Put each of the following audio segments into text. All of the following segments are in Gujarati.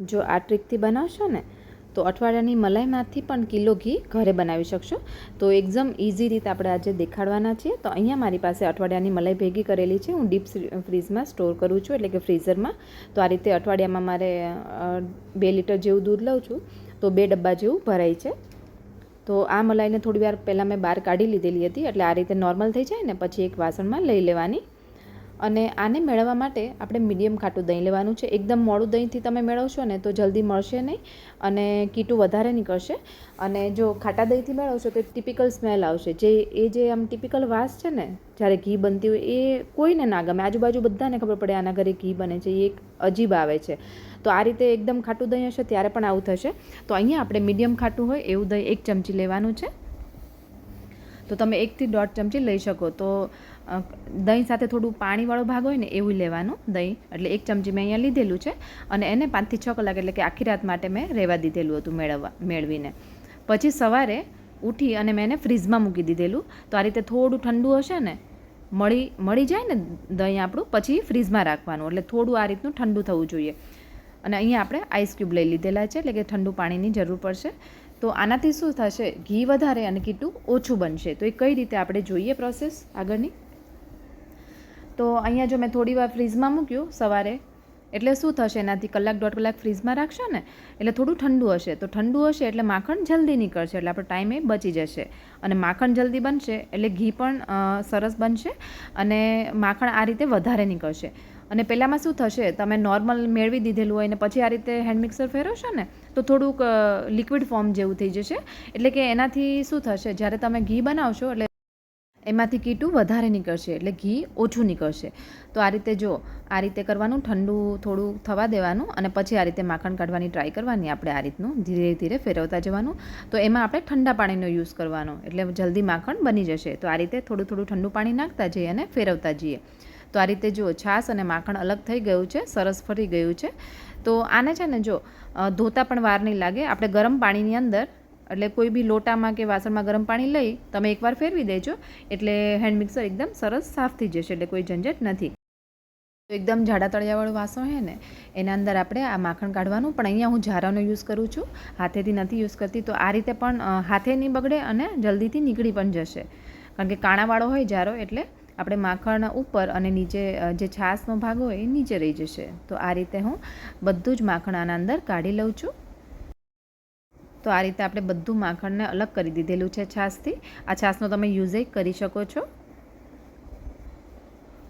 જો આ ટ્રીકથી બનાવશો ને, તો અઠવાડિયાની મલાઈમાંથી પણ કિલો ઘી ઘરે બનાવી શકશો. તો એકદમ ઇઝી રીતે આપણે આજે દેખાડવાના છીએ. તો અહીંયા મારી પાસે અઠવાડિયાની મલાઈ ભેગી કરેલી છે. હું ડીપ ફ્રીઝમાં સ્ટોર કરું છું, એટલે કે ફ્રીઝરમાં. તો આ રીતે અઠવાડિયામાં મારે બે લીટર જેવું દૂધ લઉં છું. તો બે ડબ્બા જેવું ભરાય છે. તો આ મલાઈને થોડી વાર પહેલાં મેં બહાર કાઢી લીધેલી હતી, એટલે આ રીતે નોર્મલ થઈ જાય ને, પછી એક વાસણમાં લઈ લેવાની. અને આને મેળવવા માટે આપણે મીડિયમ ખાટું દહીં લેવાનું છે. એકદમ મોડું દહીંથી તમે મેળવશો ને તો જલ્દી મળશે નહીં અને કીટું વધારે નીકળશે. અને જો ખાટા દહીંથી મેળવશો તો ટિપિકલ સ્મેલ આવશે. જે, એ જે આમ ટિપિકલ વાસ છે ને, જ્યારે ઘી બનતી હોય, એ કોઈને ના ગમે. આજુબાજુ બધાને ખબર પડે આના ઘરે ઘી બને છે. એ એક અજીબ આવે છે. તો આ રીતે એકદમ ખાટું દહીં હશે, ત્યારે પણ આવું થશે. તો અહીંયા આપણે મીડિયમ ખાટું હોય, એવું દહીં એક ચમચી લેવાનું છે. તો તમે એકથી દોઢ ચમચી લઈ શકો. તો દહીં સાથે થોડું પાણીવાળો ભાગ હોય ને એવું લેવાનું, દહીં. એટલે એક ચમચી મેં અહીંયા લીધેલું છે. અને એને પાંચથી છ કલાક એટલે કે આખી રાત માટે મેં રહેવા દીધેલું હતું મેળવવા, મેળવીને. પછી સવારે ઉઠી અને મેં એને ફ્રીઝમાં મૂકી દીધેલું. તો આ રીતે થોડું ઠંડુ હશે ને, મળી મળી જાય ને દહીં આપણું, પછી ફ્રીઝમાં રાખવાનું. એટલે થોડું આ રીતનું ઠંડુ થવું જોઈએ. અને અહીંયા આપણે આઈસ ક્યુબ લઈ લીધેલા છે, એટલે કે ઠંડુ પાણીની જરૂર પડશે. તો આનાથી શું થશે? ઘી વધારે અને કીટું ઓછું બનશે. તો એ કઈ રીતે આપણે જોઈએ પ્રોસેસ આગળની? તો અહીંયા જો મેં થોડી વાર ફ્રીઝમાં મૂક્યું સવારે, એટલે શું થશે? એનાથી કલાક દોઢ કલાક ફ્રીઝમાં રાખશો ને, એટલે થોડું ઠંડુ હશે. તો ઠંડુ હશે એટલે માખણ જલ્દી નીકળશે, એટલે આપણો ટાઈમે બચી જશે. અને માખણ જલ્દી બનશે, એટલે ઘી પણ સરસ બનશે અને માખણ આ રીતે વધારે નીકળશે. અને પહેલાંમાં શું થશે? તમે નોર્મલ મેળવી દીધેલું હોય ને પછી આ રીતે હેન્ડ મિક્સર ફેરવશો ને, તો થોડુંક લિક્વિડ ફોર્મ જેવું થઈ જશે. એટલે કે એનાથી શું થશે? જ્યારે તમે ઘી બનાવશો એટલે એમાંથી કીટું વધારે નીકળશે, એટલે ઘી ઓછું નીકળશે. તો આ રીતે જો, આ રીતે કરવાનું, ઠંડુ થોડું થવા દેવાનું અને પછી આ રીતે માખણ કાઢવાની ટ્રાય કરવાની આપણે આ રીતનું ધીરે ધીરે ફેરવતા જવાનું. તો એમાં આપણે ઠંડા પાણીનો યુઝ કરવાનો, એટલે જલ્દી માખણ બની જશે. તો આ રીતે થોડું થોડું ઠંડુ પાણી નાખતા જઈએ અને ફેરવતા જઈએ. તો આ રીતે જો છાશ અને માખણ અલગ થઈ ગયું છે, સરસ ફરી ગયું છે. તો આને છે ને જો ધોતા પણ વાર નહીં લાગે. આપણે ગરમ પાણીની અંદર એટલે કોઈ બી લોટામાં કે વાસણમાં ગરમ પાણી લઈ તમે એકવાર ફેરવી દેજો. એટલે હેન્ડ મિક્સર એકદમ સરસ સાફ થઈ જશે, એટલે કોઈ ઝંઝટ નથી. તો એકદમ જાડા તળિયાવાળું વાસણ છે ને, એના અંદર આપણે આ માખણ કાઢવાનું. પણ અહીંયા હું ઝારાનો યુઝ કરું છું. હાથેથી નથી યુઝ કરતી, તો આ રીતે પણ હાથે નહીં બગડે અને જલ્દીથી નીકળી પણ જશે. કારણ કે કાણાવાળો હોય ઝારો એટલે આપણે માખણ ઉપર અને નીચે જે છાશનો ભાગ હોય એ નીચે રહી જશે. તો આ રીતે હું બધું જ માખણ આના અંદર કાઢી લઉં છું. તો આ રીતે આપણે બધું માખણને અલગ કરી દીધેલું છે છાશથી. આ છાશનો તમે યુઝ કરી શકો છો.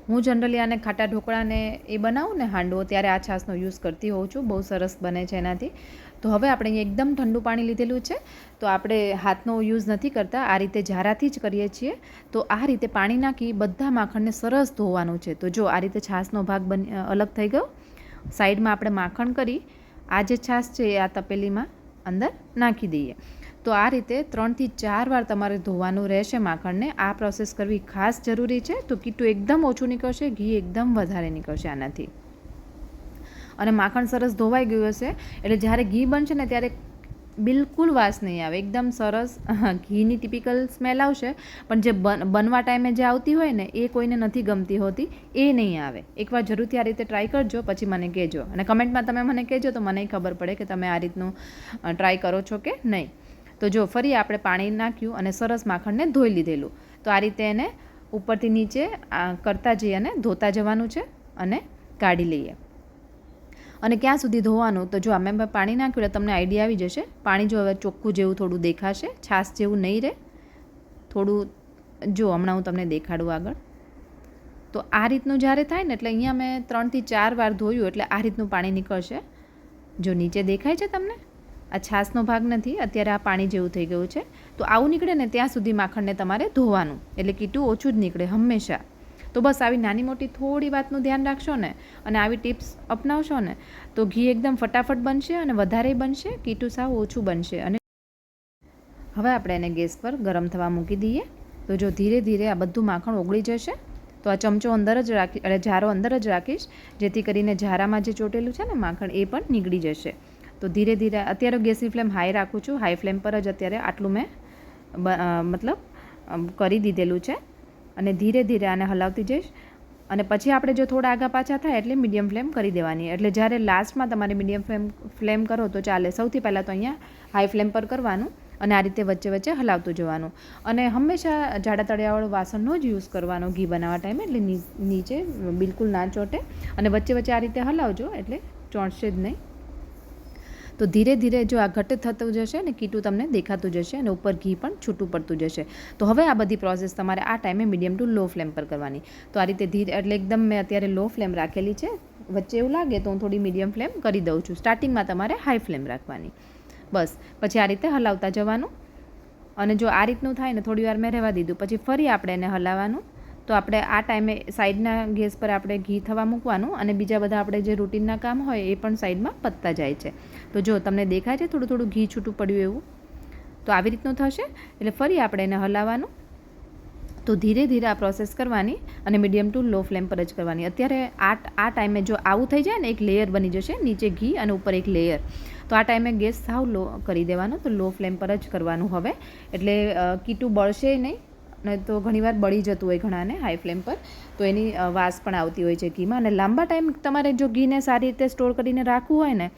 હું જનરલી આને ખાટા ઢોકળાને એ બનાવું ને હાંડવો ત્યારે આ છાશનો યુઝ કરતી હોઉં છું. બહુ સરસ બને છે એનાથી. તો હવે આપણે એકદમ ઠંડુ પાણી લીધેલું છે. તો આપણે હાથનો યુઝ નથી કરતા. આ રીતે ઝારાથી જ કરીએ છીએ. તો આ રીતે પાણી નાખી બધા માખણને સરસ ધોવાનું છે. તો જો આ રીતે છાશનો ભાગ બની અલગ થઈ ગયો. સાઈડમાં આપણે માખણ કરી. આ જે છાશ છે આ તપેલીમાં અંદર નાખી દઈએ. તો આ રીતે ત્રણથી ચાર વાર તમારે ધોવાનું રહેશે માખણને. આ પ્રોસેસ કરવી ખાસ જરૂરી છે. તો કીટું એકદમ ઓછું નીકળશે, ઘી એકદમ વધારે નીકળશે આનાથી. અને માખણ સરસ ધોવાઈ ગયું હશે. એટલે જ્યારે ઘી બનશે ને ત્યારે બિલકુલ વાસ નહીં આવે. એકદમ સરસ ઘીની ટિપિકલ સ્મેલ આવશે, પણ જે બન, બનવા ટાઈમે જે આવતી હોય ને, એ કોઈને નથી ગમતી હોતી, એ નહીં આવે. એકવાર જરૂરથી આ રીતે ટ્રાય કરજો, પછી મને કહેજો. અને કમેન્ટમાં તમે મને કહેજો તો મને ખબર પડે કે તમે આ રીતનું ટ્રાય કરો છો કે નહીં. તો જો, ફરી આપણે પાણી નાખ્યું અને સરસ માખણને ધોઈ લીધેલું. તો આ રીતે એને ઉપરથી નીચે કરતા જઈએ અને ધોતા જવાનું છે અને કાઢી લઈએ. અને ક્યાં સુધી ધોવાનું? તો જો અમે પાણી નાખ્યું એટલે તમને આઈડિયા આવી જશે. પાણી જો હવે ચોખ્ખું જેવું થોડું દેખાશે, છાશ જેવું નહીં રહે. થોડું, જો હમણાં હું તમને દેખાડું આગળ. તો આ રીતનું જ્યારે થાય ને એટલે અહીંયા મેં ત્રણથી ચાર વાર ધોયું એટલે આ રીતનું પાણી નીકળશે. જો નીચે દેખાય છે તમને? આ છાશનો ભાગ નથી, અત્યારે આ પાણી જેવું થઈ ગયું છે. તો આવું નીકળે ને ત્યાં સુધી માખણને તમારે ધોવાનું. એટલે કીટું ઓછું જ નીકળે હંમેશા. તો બસ આવી નાની મોટી થોડી વાતનું ધ્યાન રાખશો ને અને આવી ટિપ્સ અપનાવશો ને, તો ઘી એકદમ ફટાફટ બનશે અને વધારે બનશે, કીટું સાવ ઓછું બનશે. અને હવે આપણે એને ગેસ પર ગરમ થવા મૂકી દઈએ. તો જો ધીરે ધીરે આ બધું માખણ ઓગળી જશે, તો આ ચમચો અંદર જ રાખી એટલે ઝારો અંદર જ રાખીશ, જેથી કરીને ઝારામાં જે ચોટેલું છે ને માખણ એ પણ નીકળી જશે. તો ધીરે ધીરે, અત્યારે ગેસની ફ્લેમ હાઈ રાખું છું. હાઈ ફ્લેમ પર જ અત્યારે આટલું મેં મતલબ કરી દીધેલું છે. અને ધીરે ધીરે આને હલાવતી જઈશ. અને પછી આપણે જો થોડા આગા પાછા થાય એટલે મીડિયમ ફ્લેમ કરી દેવાની. એટલે જ્યારે લાસ્ટમાં તમારે મીડિયમ ફ્લેમ ફ્લેમ કરો તો ચાલે. સૌથી પહેલાં તો અહીંયા હાઈ ફ્લેમ પર કરવાનું અને આ રીતે વચ્ચે વચ્ચે હલાવતું જવાનું. અને હંમેશા જાડા તળિયાવાળું વાસણનો જ યુઝ કરવાનો ઘી બનાવવા ટાઈમે એટલે નીચે બિલકુલ ના ચોટે. અને વચ્ચે વચ્ચે આ રીતે હલાવજો એટલે ચોંટશે જ નહીં. તો ધીરે ધીરે જો આ ઘટ થતું જશે ને કીટું તમને દેખાતું જશે અને ઉપર ઘી પણ છૂટું પડતું જશે. તો હવે આ બધી પ્રોસેસ તમારે આ ટાઈમે મીડિયમ ટુ લો ફ્લેમ પર કરવાની. તો આ રીતે ધીરે, એટલે એકદમ મેં અત્યારે લો ફ્લેમ રાખેલી છે. વચ્ચે એવું લાગે તો હું થોડી મીડિયમ ફ્લેમ કરી દઉં છું. સ્ટાર્ટિંગમાં તમારે હાઈ ફ્લેમ રાખવાની. બસ. પછી આ રીતે હલાવતા જવાનું. અને જો આ રીતનું થાય ને થોડી વાર મેં રહેવા દીધું. પછી ફરી આપણે એને હલાવવાનું. તો આપણે આ ટાઈમે સાઈડના ગેસ પર આપણે ઘી થવા મૂકવાનું અને બીજા બધા આપણે જે રૂટીનના કામ હોય એ પણ સાઈડમાં પતતા જાય છે. તો જો તમને દેખાય છે થોડું થોડું ઘી છૂટું પડ્યું એવું, તો આવી રીતનું થશે. એટલે ફરી આપણે એને હલાવવાનું. તો ધીરે ધીરે આ પ્રોસેસ કરવાની અને મીડિયમ ટુ લો ફ્લેમ પર જ કરવાની. અત્યારે આ આ ટાઈમે જો આવું થઈ જાય ને એક લેયર બની જશે, નીચે ઘી અને ઉપર એક લેયર. તો આ ટાઈમે ગેસ સાવ લો કરી દેવાનો, તો લો ફ્લેમ પર જ કરવાનું હવે. એટલે કીટું બળશે નહીં. ને તો ઘણીવાર બળી જતું હોય ઘણાને હાઈ ફ્લેમ પર. તો એની વાસ પણ આવતી હોય છે ઘીમાં. અને લાંબા ટાઈમ તમારે જો ઘીને સારી રીતે સ્ટોર કરીને રાખવું હોય ને,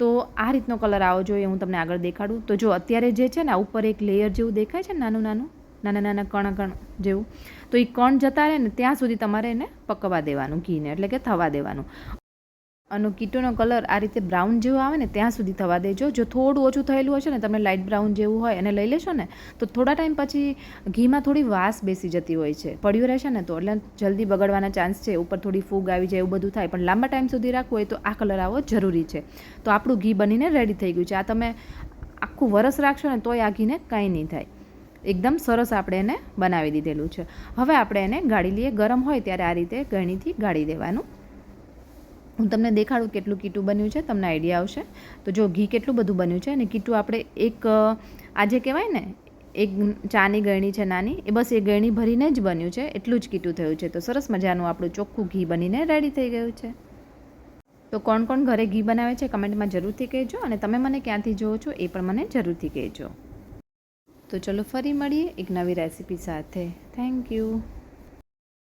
તો આ રીતનો કલર આવો જોઈએ હું તમને આગળ દેખાડું. તો જો અત્યારે જે છે ને, આ ઉપર એક લેયર જેવું દેખાય છે નાનું નાનું, નાના નાના કણ કણ જેવું, તો એ કણ જતા રહે ને, ત્યાં સુધી તમારે એને પકવા દેવાનું, ઘીને, એટલે કે થવા દેવાનું. અને કીટોનો કલર આ રીતે બ્રાઉન જેવો આવે ને, ત્યાં સુધી થવા દેજો. જો થોડું ઓછું થયેલું હશે ને તમે લાઇટ બ્રાઉન જેવું હોય અને લઈ લેશો ને, તો થોડા ટાઈમ પછી ઘીમાં થોડી વાસ બેસી જતી હોય છે. પડ્યું રહેશે ને તો, એટલે જલ્દી બગડવાના ચાન્સ છે. ઉપર થોડી ફૂગ આવી જાય, એવું બધું થાય. પણ લાંબા ટાઈમ સુધી રાખવું હોય તો આ કલર આવવો જરૂરી છે. તો આપણું ઘી બનીને રેડી થઈ ગયું છે. આ તમે આખું વરસ રાખશો ને, તોય આ ઘીને કાંઈ નહીં થાય. એકદમ સરસ આપણે એને બનાવી દીધેલું છે. હવે આપણે એને ગાળી લઈએ. ગરમ હોય ત્યારે આ રીતે ગળણીથી ગાળી દેવાનું. હું તમને દેખાડું કેટલું કીટું બન્યું છે, તમને આઈડિયા આવશે. તો જો ઘી કેટલું બધું બન્યું છે અને કીટું આપણે એક આજે કહેવાય ને, એક ચાની ગળણી છે નાની, એ બસ એ ગળણી ભરીને જ બન્યું છે, એટલું જ કીટું થયું છે. તો સરસ મજાનું આપણું ચોખ્ખું ઘી બનીને રેડી થઈ ગયું છે. તો કોણ કોણ ઘરે ઘી બનાવે છે કમેન્ટમાં જરૂરથી કહેજો અને તમે મને ક્યાંથી જુઓ છો એ પણ મને જરૂરથી કહેજો. તો ચલો ફરી મળીએ એક નવી રેસીપી સાથે. Thank you